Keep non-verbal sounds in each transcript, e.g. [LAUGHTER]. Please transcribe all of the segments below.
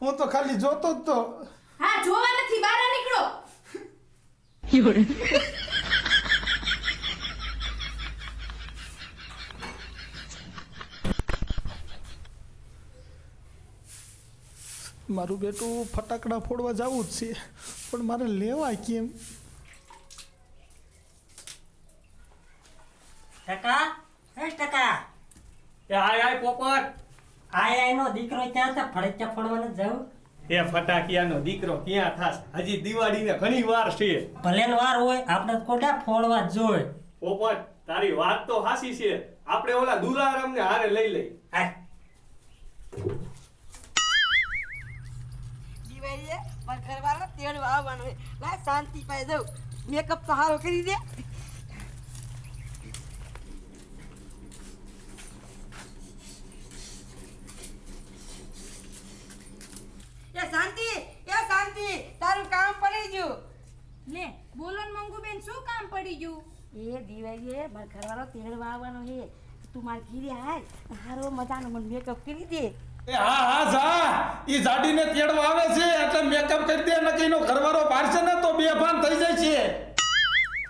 હું તો ખાલી જોતો જ તો. હા જોવા નથી બહાર નીકળો. મારું બેટું ફટાકડા ફોડવા જવું જ છે પણ મારે લેવા કેમ? ટકા હે ટકા એ હાય હાય પોપટ. આયા દીકરો ક્યાં ફોડવાને જવું એ ફટાકિયાનો દીકરો ક્યાં થાસ હજી દિવાળીને ઘણી વાર છે. ભલે વાર હોય આપણે કોડા ફોડવા જોઈએ. પોપટ તારી વાત તો હાસી છે. આપણે ઓલા દુલારામને હારે લઈ લઈ. દિવાળીએ મારા ઘરવાળો તેડવા આવવાનો છે. શાંતિ પાઈ દઉં. મેકઅપ તો સારો કરી દે એ શાંતિ એ શાંતિ તારું કામ પડી ગયું લે બોલો ને મંગુબેન શું કામ પડી ગયું એ દિવાળીએ મારા ઘરવાળો તેડવા આવવાનો છે. તું માર ઘીરે હાલ હારો મજાનો મને મેકઅપ કરી દે. એ હા હા જા. ઈ જાડીને તેડવા આવે છે એટલે મેકઅપ કરી દે ને કઈનો ઘરવાળો પાડશે ને તો બેભાન થઈ જાય છે.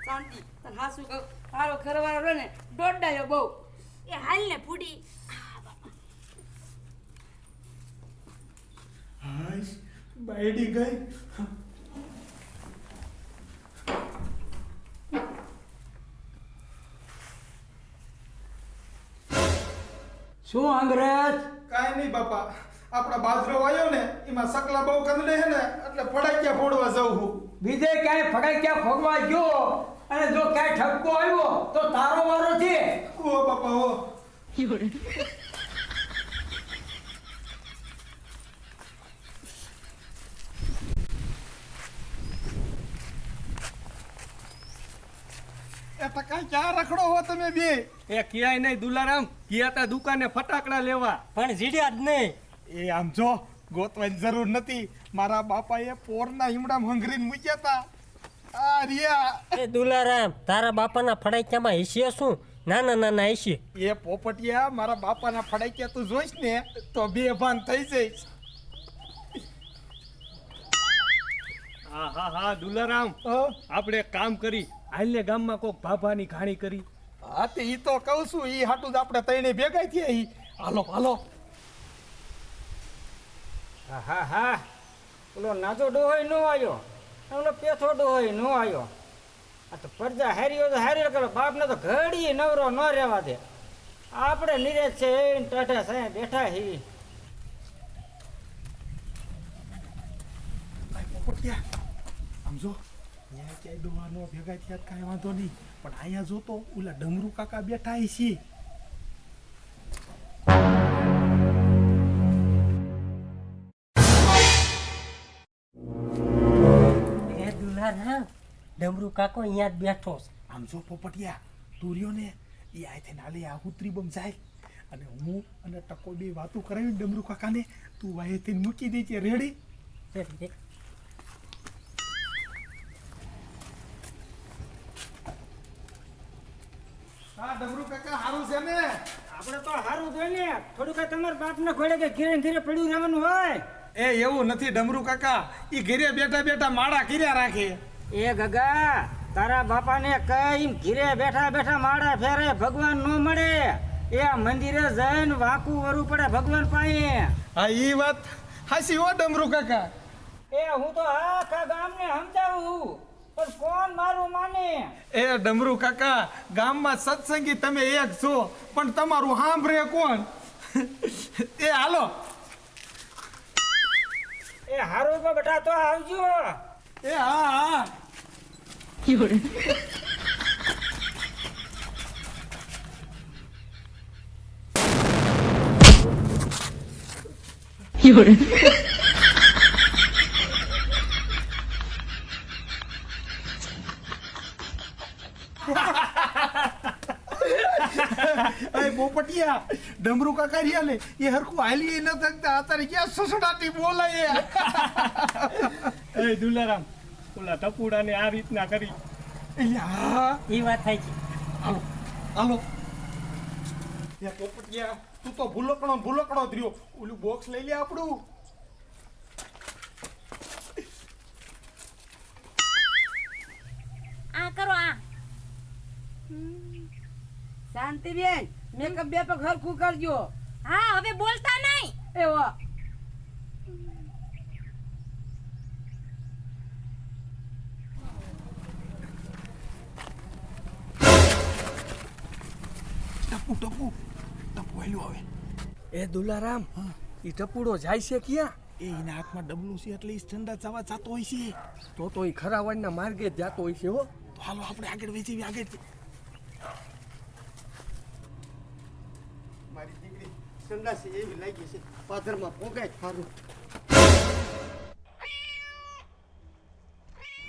શાંતિ. તને હા શું કહું. તારો ઘરવાળો રહે ને દોડાયો બહુ. એ હાલ ને ફૂડી હાય બાયડી ગઈ. શું અંગ્રેજ? કાઈ નહીં બાપા. આપણા બાજરો આવ્યો ને એમાં સકલા બહુ કંદડે છે ને એટલે ફટાકિયા ફોડવા જાઉં હું. બીજે ક્યાંય ફગાઈ ફોડવા ગયો? અને જો ક્યાંય ઠપકો આવ્યો તો તારો વારો છે. ઓ બાપા ઓ. ટકા ક્યાં રખડો હો તમે બે? એ ક્યાંય નહીં દુલારામ ગયા તા દુકાને ફટાકડા લેવા? પણ જીડ્યા જ નહીં. એ આમ જો ગોતવાની જરૂર નથી. મારા બાપાએ પોરના હિમડા હંગરીને મૂક્યા તા. આ રિયા એ દુલારામ તારા બાપાના ફડાક્યામાં હિસ્સે શું? નાના નાના હિસ્સે એ પોપટિયા મારા બાપાના ફડાક્યા તું જોઈશ ને તો બે ભાન થઈ જઈશ. હા હા હા? દુલારામ આપણે એક કામ કરી. હાલને ગામમાં કોક ભાભાની ઘાણી કરી. હા તે ઈ તો કહું છું ઈ હાટું જ આપણે તઈને ભેગા થયા ઈ. હાલો હાલો. હા હા હા. ઓલો નાજો ડોહોય નો આવ્યો. ઓલો પેથો ડોહોય નો આવ્યો. આ તો પડદા હાર્યો તો હાર્યો કરો બાપને તો ઘડીએ નવરો ન રહેવા દે. આપણે નિરેશ છે એ ટાટા સાહેબ બેઠા હી ભાઈ પોપટિયા આમ જો ત્યાં ક્યાંય ડોહાનો ભેગા થયા કાંઈ વાંધો નહીં. પણ અહીંયા જો તો ઓલા ડમરુ કાકા બેઠા છે. ડમરુ કાકો અહીંયા જ બેઠો છે. આમ જો પોપટિયા તું રહ્યો ને એ આયથી નાલે આ ઉતરી બમ જાય. અને હું અને ટકો બે વાતો કરાવી ડમરુ કાકાને તું વાયેથી મૂકી દેજે રેડી રેડી. હા ડમરુ કાકા સારું છે ને? આપણે તો સારું જોઈએ ને. થોડું તમારા બાપને ખોડે કે ઘીરે ઘીરે પડ્યું રહેવાનું હોય. એ એવું નથી ડમરુ કાકા. એ ઘીરે બેઠા બેઠા માળા કર્યા રાખે. એ ગગા તારા બાપાને કઈ ઘીરે બેઠા બેઠા માળા ફેરે ભગવાન નો મળે. એ મંદિરે જઈને વાંકું વરવું પડે ભગવાન પાસે. હા વાત હાસી હો ડમરુ કાકા. એ હું તો આખા ગામને સમજાવું પણ કોણ મારું માને? એ ડમરુ કાકા ગામમાં સત્સંગી તમે એક છો પણ તમારું સાંભળે કોણ? [LAUGHS] એ હાલો. એ હારું તો બેટા તો આવજો. એ હા હા. અરે ડમરુ ડમરુકા કાઢ્યા ને એ હરખું હાલી ન થતા અત્યારે ક્યાં સસડાટી બોલાય [LAUGHS] એ? દુલારામ ઓલા ટપુડાને આ રીતના કરી. હા. એ વાત થાય છે. હાલો હાલો. યા પોપટિયા તું તો ભૂલકણો ભૂલકણો જ ઓલું બોક્સ લઈ લે આપણું. આ કરો આ. શાંતિ બેન મેકઅપ બે પગ હરખું કરજો. હા હવે બોલતા નહીં. એવો. ટપુ ટપુ. ટપુ હેલું હવે. એ દુલારામ ઈ ટપુડો જાય છે ક્યાં? એ એના હાથમાં ડબલું છે એટલે એ ઠંડા જવા જતો હોય છે. તો તો ઈ ખરાવાડના માર્ગે જ જાતો હોય છે હો. તો હાલો આપણે આગળ વેચીએ આગળ મારી દીકરી સંડાસી એવી લાગી છે પાથરમાં પોગાય ખારું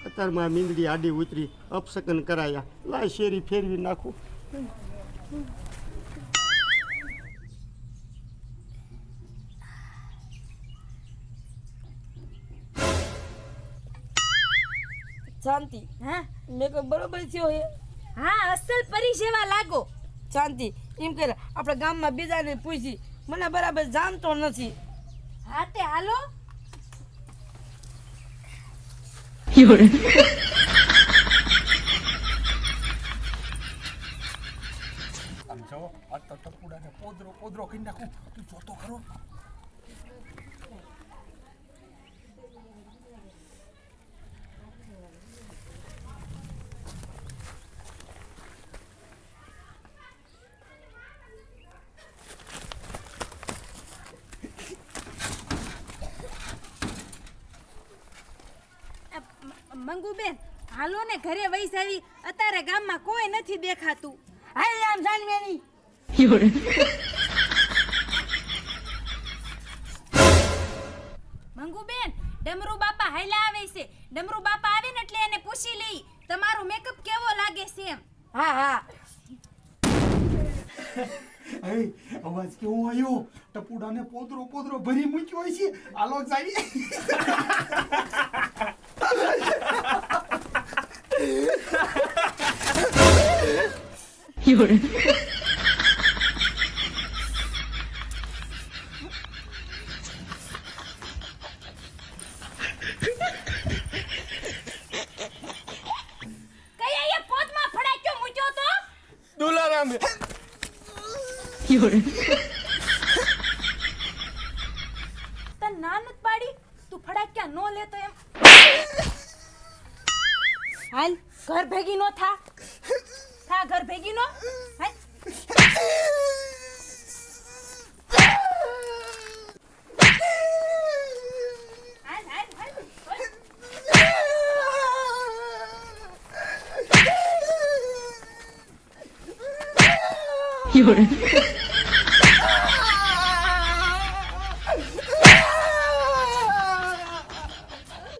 અત્યારમાં મીંદડી આડી ઉતરી અપસકન કરાયા લાય શેરી ફેરવી નાખું શાંતિ હા? મેકઅપ બરોબર થયો હે હા અસલ પરી સેવા લાગો. શાંતિ. એમ કરે આપણા ગામમાં બીજાને પૂછી મને બરાબર જાણતો નથી. હા તે હાલો. આમ જો આ તો ટપુડાને પોદરો પોદરો કરી નાખું. તું જોતો ખરો અ, મ- મંગુબેન હાલો ને ઘરે વૈસ આવી. અત્યારે ગામમાં કોઈ નથી દેખાતું. હાઈ આમ જાનવેની. મંગુબેન ડમરુ બાપા હાલ્યા આવે છે. ડમરુ બાપા આવે ને એટલે એને પૂછી લઈ. તમારો મેકઅપ કેવો લાગે છે એમ. હા હા. હે, અવાજ કેવો આવ્યો? ટપુડાને પોદરો પોદરો ભરી મૂક્યો હોય છે. હાલો જાય કયા એ પોદમાં ફડાક્યો મૂક્યો તો? દુલારામ. તને ના નત પાડી? તું ફડાક્યા નો લેતો એમ? હાલ ઘર ભેગી નો થા. થા ઘર ભેગી નો? હાલ. You're